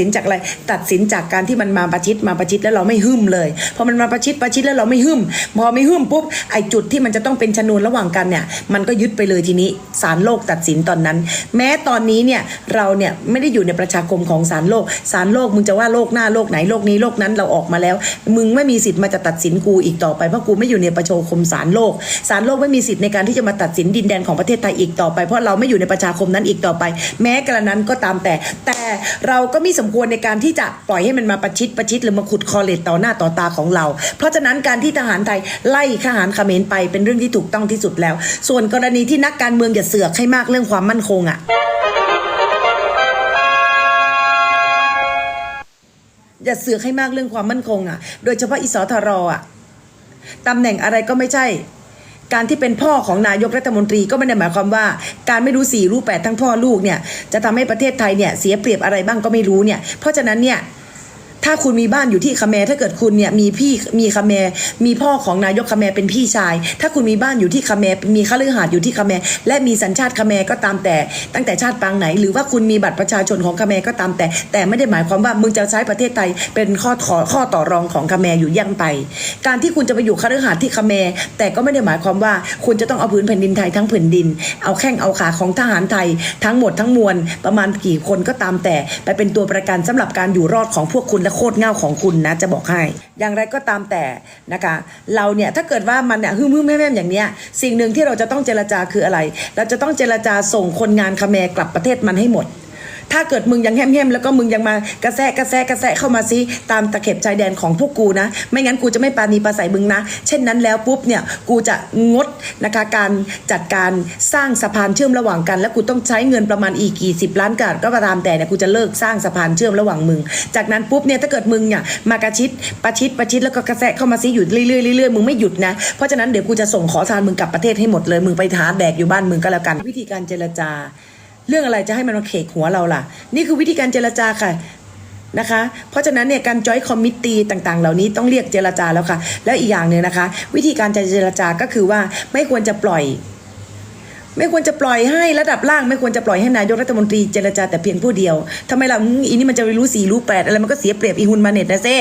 สินจากอะไรตัดสินจากการที่มันมาประชิดมาประชิดแล้วเราไม่หึ่มเลยพอมันมาประชิดประชิดแล้วเราไม่หึ่มพอไม่หึ่มปุ๊บไอจุดที่มันจะต้องเป็นชนวนระหว่างกันเนี่ยมันก็ยึดไปเลยทีนี้ศาลโลกตัดสินตอนนั้น แม้ตอนนี้เนี่ยเราเนี่ยไม่ได้อยู่ในประชาคมของศาลโลกศาลโลกมึงจะว่าโลกหน้าโลกไหนโลกนี้โลกนั้นเราออกมาแล้ว มึงไม่มีสิทธิ์มาจะตัดสินกูอีกต่อไปเพราะกูไม่อยู่ในประชาคมศาลโลกศาลโลกไม่มีสิทธิ์ในการที่จะมาตัดสินดินแดนของประเทศไทยอีกต่อไป เพราะเราไม่อยู่ในประชาคมนั้นอีกต่อไป แม้กระนั้นก็ตามแต่ แต่เราก็มีสมควรในการที่จะปล่อยให้มันมาประชิดประชิดหรือมาขุดคอเลตต่อหน้าต่อตาของเรา เพราะฉะนั้นการที่ทหารไทยไล่ทหารเขมรไปเป็นเรื่องที่ถูกต้องที่สุดแล้ว ส่วนกรณีที่นักการเมืองอย่าเสือกให้มากเรื่องความมั่นคงอะอย่าเสือกให้มากเรื่องความมั่นคงอะ โดยเฉพาะอิสทรอะตำแหน่งอะไรก็ไม่ใช่ การที่เป็นพ่อของนายกรัฐมนตรีก็ไม่ได้หมายความว่า การไม่รู้สี่รู้แปดทั้งพ่อลูกเนี่ยจะทำให้ประเทศไทยเนี่ยเสียเปรียบอะไรบ้างก็ไม่รู้เนี่ยเพราะฉะนั้นเนี่ย ถ้าคุณมีบ้านอยู่ที่คาเมรถ้าเกิดคุณเนี่ยมีพี่มีคาเมรมีพ่อของนายกคาเมรเป็นพี่ชาย ถ้าคุณมีบ้านอยู่ที่คาเมรมีข้าลือหาดอยู่ที่คาเมรและมีสัญชาติคาเมรก็ตามแต่ ตั้งแต่ชาติปางไหน หรือว่าคุณมีบัตรประชาชนของคาเมรก็ตามแต่ แต่ไม่ได้หมายความว่ามึงจะใช้ประเทศไทยเป็นข้อขอข้อต่อรองของคาเมรอยู่ยั่งไป การที่คุณจะไปอยู่ข้าลือหาดที่คาเมรแต่ก็ไม่ได้หมายความว่าคุณจะต้องเอาพื้นแผ่นดินไทยทั้งแผ่นดิน เอาแข้งเอาขาของทหารไทยทั้งหมดทั้งมวลประมาณกี่คนก็ตามแต่ ไปเป็นตัวประกันสำหรับการอยู่รอดของพวกคุณและโคตรเง่าของคุณนะจะบอกให้ อย่างไรก็ตามแต่นะคะ เราเนี่ยถ้าเกิดว่ามันเนี่ยฮึ่มฮึ่มแม่แม่อย่างเนี้ยสิ่งหนึ่งที่เราจะต้องเจรจาคืออะไร เราจะต้องเจรจาส่งคนงานคาเมกลับประเทศมันให้หมด ถ้าเกิดมึงยังแห้มๆแล้วก็มึงยังมากระแซะกระแซะกระแซะเข้ามาซิตามตะเข็บชายแดนของพวกกูนะ ไม่งั้นกูจะไม่ปราณีประใสมึงนะ เช่นนั้นแล้วปุ๊บเนี่ยกูจะงดนะคะการจัดการสร้างสะพานเชื่อมระหว่างกัน แล้วกูต้องใช้เงินประมาณอีกกี่สิบล้านกาดก็ตามแต่เนี่ยกูจะเลิกสร้างสะพานเชื่อมระหว่างมึง จากนั้นปุ๊บเนี่ยถ้าเกิดมึงเนี่ยมากระชิดประชิดประชิดแล้วก็กระแซะเข้ามาซิอยู่เรื่อยๆเรื่อยๆมึงไม่หยุดนะเพราะฉะนั้นเดี๋ยวกูจะส่งขอทานมึงกลับประเทศให้หมดเลยมึงไปหาแดกอยู่บ้านมึงก็แล้วกัน วิธีการเจรจา เรื่องอะไรจะให้มันมาเขกหัวเราล่ะ นี่คือวิธีการเจรจาค่ะนะคะ เพราะฉะนั้นเนี่ยการจอยคอมมิตตีต่างๆ เหล่านี้ต้องเรียกเจรจาแล้วค่ะ แล้วอีกอย่างหนึ่งนะคะ วิธีการจะเจรจาก็คือว่าไม่ควรจะปล่อย ไม่ควรจะปล่อยให้ระดับล่าง ไม่ควรจะปล่อยให้นายกรัฐมนตรีเจรจาแต่เพียงผู้เดียวทำไมล่ะอีนี่มันจะไปรู้สี่รู้แปดอะไรมันก็เสียเปรียบอีฮุนมาเน็ตนะเซ่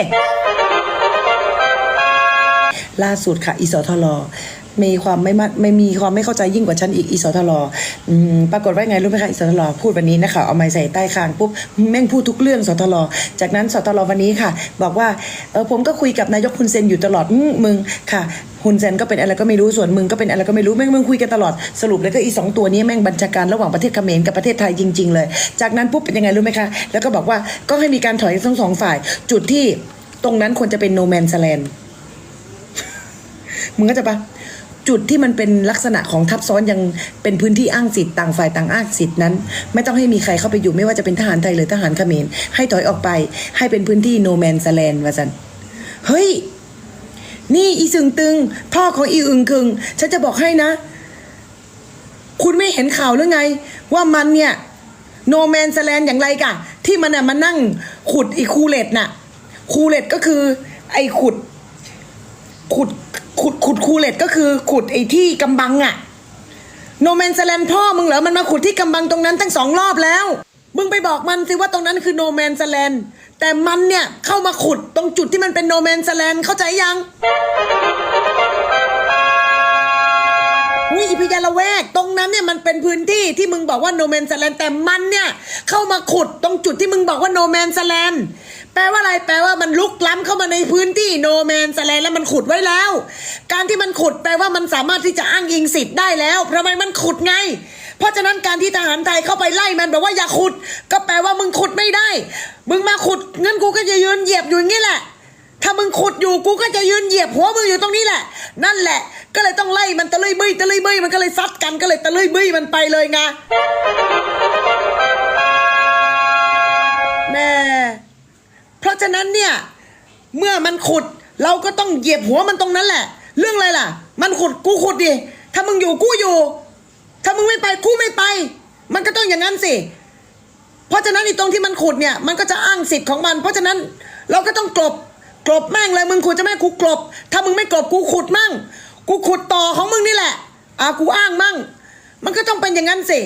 ล่าสุดค่ะอีสทล มีความไม่มัไม่มีความไม่เข้าใจยิ่งกว่าฉันอีกอีสทลอืมปรากฏว่าไงรู้ไหมคะอีสทลพูดวันนี้นะคะเอาไม้ใส่ใต้คางปุ๊บแม่งพูดทุกเรื่องสทลจากนั้นสทลวันนี้ค่ะ บอกว่าเออผมก็คุยกับนายกคุณเซนอยู่ตลอดมมึงค่ะฮุนเซนก็เป็นอะไรก็ไม่รู้ส่วนมึงก็เป็นอะไรก็ไม่รู้แม่งมึงคุยกันตลอดสรุปแล้วก็อีสองตัวนี้แม่งบัญชาการระหว่างประเทศเขมรกับประเทศไทยจริง ๆ เลย จากนั้นปุ๊บเป็นยังไงรู้ไหมคะ แล้วก็บอกว่าก็ให้มีการถอยทั้งสองฝ่าย จุดที่ตรงนั้นควรจะเป็นโนแมนสแลนมึงก็จะปะ จุดที่มันเป็นลักษณะของทับซ้อนยังเป็นพื้นที่อ้างสิทธิ์ต่างฝ่ายต่างอ้างสิทธิ์นั้น ไม่ต้องให้มีใครเข้าไปอยู่ไม่ว่าจะเป็นทหารไทยหรือทหารเขมรให้ถอยออกไป ให้เป็นพื้นที่โนแมนสแลนว่าสันเฮ้ย นี่อีสึงตึง พ่อของอีอึงคึง ฉันจะบอกให้นะ คุณไม่เห็นข่าวหรือไง ว่ามันเนี่ยโนแมนสแลนอย่างไรกะ ที่มันน่ะมานั่งขุดอีคูเลตน่ะคูเลตก็คือ ไอขุด ขุด ขุดขุดคูเลตก็คือขุดไอ้ที่กำบังอะโนแมนสแลนพ่อมึงเหรอมันมาขุดที่กำบังตรงนั้นตั้งสองรอบแล้ว มึงไปบอกมันสิว่าตรงนั้นคือโนแมนสแลนแต่มันเนี่ยเข้ามาขุดตรงจุดที่มันเป็นโนแมนสแลนเข้าใจยังวิพิยาละแวก ตรงนั้นเนี่ยมันเป็นพื้นที่ที่มึงบอกว่าโนแมนสแลนแต่มันเนี่ยเข้ามาขุดตรงจุดที่มึงบอกว่าโนแมนสแลน แปลว่าอะไรแปลว่ามันลุกล้ำเข้ามาในพื้นที่โนแมนสแลนแล้วมันขุดไว้แล้ว การที่มันขุดแปลว่ามันสามารถที่จะอ้างอิงสิทธิ์ได้แล้วเพราะมันมันขุดไง เพราะฉะนั้นการที่ทหารไทยเข้าไปไล่มันบอกว่าอย่าขุด ก็แปลว่ามึงขุดไม่ได้ มึงมาขุดงั้นกูก็จะยืนเหยียบอยู่อย่างนี้แหละ ถ้ามึงขุดอยู่กูก็จะยืนเหยียบหัวมึงอยู่ตรงนี้แหละ นั่นแหละ ก็เลยต้องไล่มันตะลุยบึ้ยตะลุยบึ้ยมันก็เลยซัดกันก็เลยตะลุยบึ้ยมันไปเลยไง ราะฉะนั้นเนี่ย เมื่อมันขุดเราก็ต้องเหยียบหัวมันตรงนั้นแหละ เรื่องอะไรล่ะ มันขุดกูขุดดิถ้ามึงอยู่กูอยู่ ถ้ามึงไม่ไปกูไม่ไป มันก็ต้องอย่างนั้นสิเพราะฉะนั้นไอ้ตรงที่มันขุดเนี่ยมันก็จะอ้างสิทธิ์ของมัน เพราะฉะนั้นเราก็ต้องกลบกลบแม่งเลยมึงขุดจะไม่กูกลบ ถ้ามึงไม่กลบกูขุดมั่ง กูขุดต่อของมึงนี่แหละอ่ากูอ้างมั่ง มันก็ต้องเป็นอย่างนั้นสิ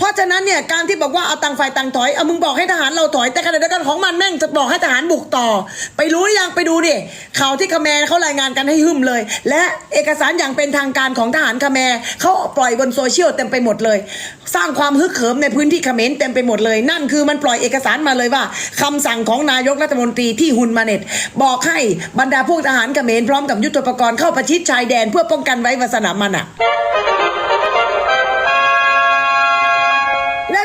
เพราะฉะนั้นเนี่ยการที่บอกว่าเอาต่างฝ่ายต่างถอยเอามึงบอกให้ทหารเราถอยแต่ขณะเดียวกันของมันแม่งจะบอกให้ทหารบุกต่อ ไปรู้หรือยังไปดูดิข่าวที่คาแมร์เขารายงานกันให้หึมเลย และเอกสารอย่างเป็นทางการของทหารคาแมร์เขาปล่อยบนโซเชียลเต็มไปหมดเลย สร้างความฮึกเหิมในพื้นที่เมรเต็มไปหมดเลย นั่นคือมันปล่อยเอกสารมาเลยว่าคำสั่งของนายกรัฐมนตรีที่ฮุนมาเน็ตบอกให้บรรดาพวกทหารคเมรพร้อมกับยุทโธปกรณ์เข้าประชิดชายแดนเพื่อป้องกันไว้วาสนามันอะ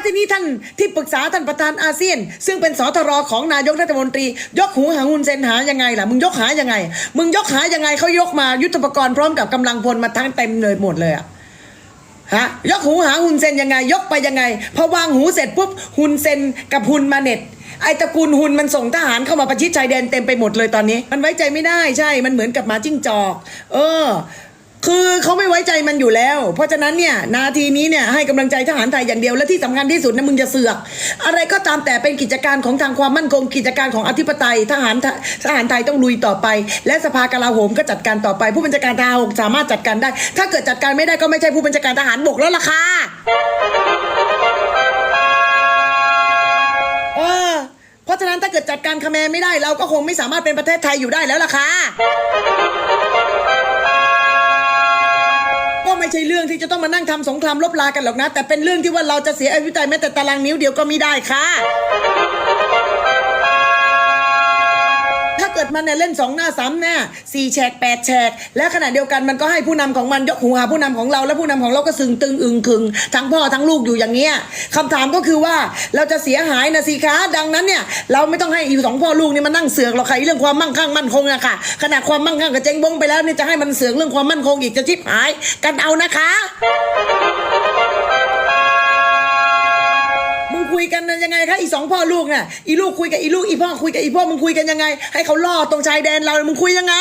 ทีนี้ท่านที่ปรึกษาท่านประธานอาเซียน ซึ่งเป็นสทรของนายกรัฐมนตรี ยกหูหาหุนเซนหายังไงล่ะมึงยกหายังไง มึงยกหายังไงเขายกมายุทธปกรณ์พร้อมกับกำลังพลมาทั้งเต็มเลยหมดเลยอะฮะยกหูหาหุนเซนยังไง ยกไปยังไงพอวางหูเสร็จปุ๊บหุนเซนกับหุนมาเน็ตไอตระกูลหุนมันส่งทหารเข้ามาประชิดชายแดนเต็มไปหมดเลยตอนนี้ มันไว้ใจไม่ได้ใช่ มันเหมือนกับหมาจิ้งจอก เออ คือเขาไม่ไว้ใจมันอยู่แล้ว เพราะฉะนั้นเนี่ยนาทีนี้เนี่ยให้กำลังใจทหารไทยอย่างเดียวและที่สำคัญที่สุดนะมึงจะเสือก อะไรก็ตามแต่เป็นกิจการของทางความมั่นคงกิจการของอธิปไตยทหารทหารไทยต้องลุยต่อไป และสภากลาโหมก็จัดการต่อไป ผู้บัญชาการทหารสามารถจัดการได้ ถ้าเกิดจัดการไม่ได้ก็ไม่ใช่ผู้บัญชาการทหารบกแล้วล่ะค่ะเออเพราะฉะนั้นถ้าเกิดจัดการคาแมร์ไม่ได้ เราก็คงไม่สามารถเป็นประเทศไทยอยู่ได้แล้วล่ะค่ะ ไม่ใช่เรื่องที่จะต้องมานั่งทำสงครามลบลากันหรอกนะ แต่เป็นเรื่องที่ว่าเราจะเสียอธิปไตยแม้แต่ตารางนิ้วเดียวก็ไม่ได้ค่ะ เกิดมันเนี่ยเล่นสองหน้าสามหน้าสี่แฉกแปดแฉกและขณะเดียวกันมันก็ให้ผู้นำของมันยกหูหาผู้นำของเรา และผู้นำของเราก็สึงตึงอึงขึงทั้งพ่อทั้งลูกอยู่อย่างเงี้ยคำถามก็คือว่าเราจะเสียหายนะสิคะดังนั้นเนี่ยเราไม่ต้องให้อีสองพ่อลูกนี่มานั่งเสือกหรอกค่ะเรื่องความมั่งคั่งมั่นคงอะค่ะขนาดความมั่งคั่งกับเจ๊งบงไปแล้วเนี่ยจะให้มันเสือกเรื่องความมั่นคงอีกจะชิบหายกันเอานะคะ คะอีสองพ่อลูกน่ยอีลูกคุยกับอีลูกอีพ่อคุยกับอีพ่อมึงคุยกันยังไง ให้เขาล่อตรงชายแดนเรามึงคุยยังไง